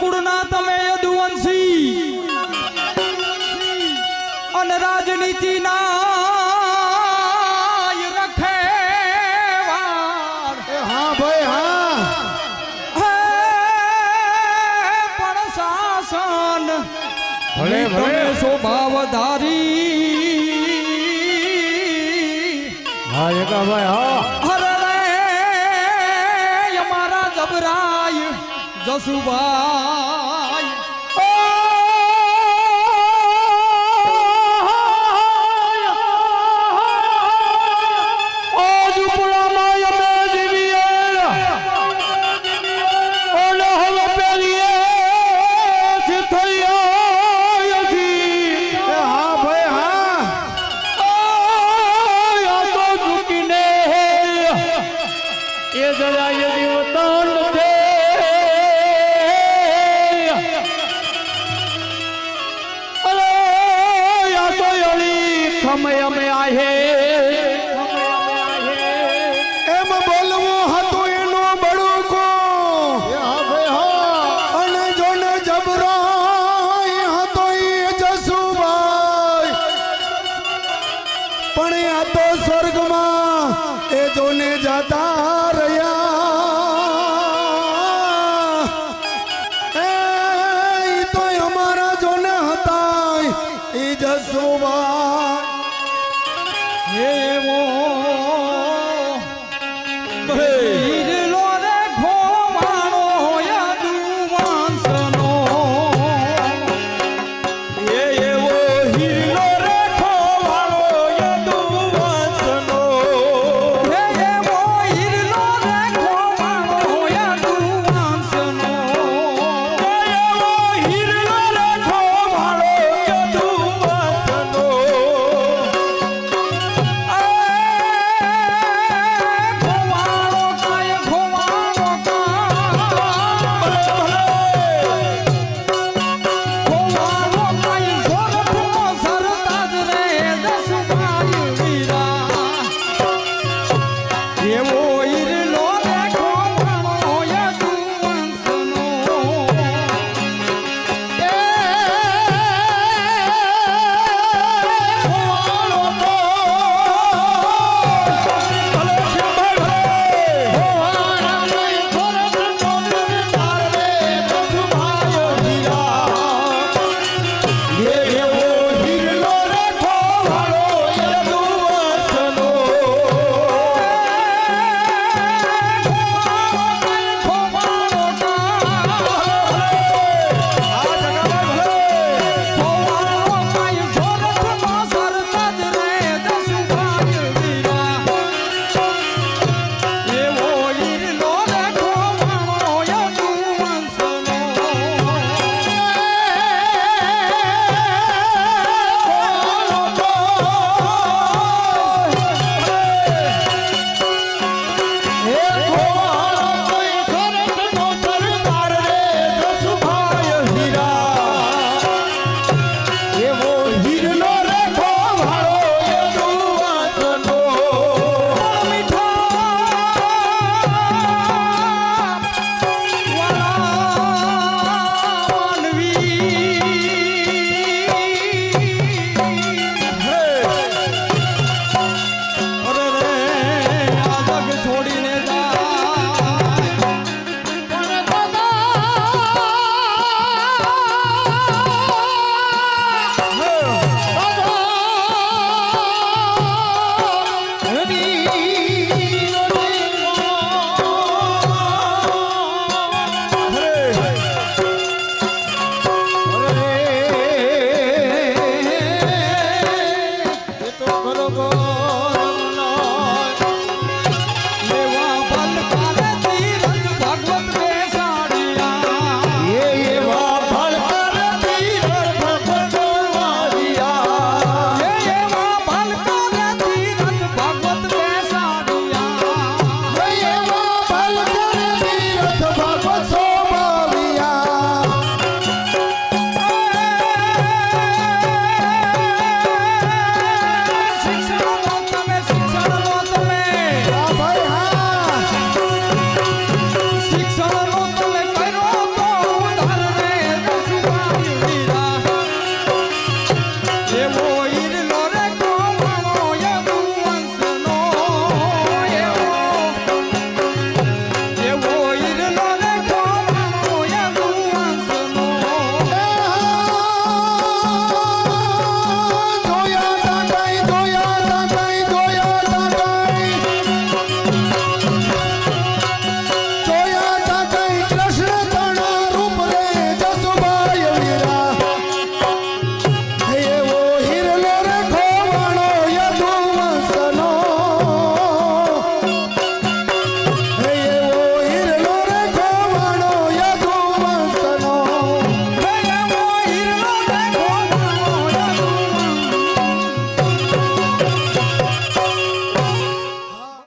કુળના તમે યદુવંશી અને રાજનીતિના રખે હા ભાઈ હા. પણ શાસન ભલે ભલે. હા એકા ભાઈ હા. હરે અમારા જબરાય એ જરા જીવતન છે ખમય અમે આહે એમ બોલવું હતું એનો બળુકો. એ અને જોને જબરાય હતો એ જસુભાઈ. પણ આ તો સ્વર્ગમાં એ જોને જાતા રહ્યા.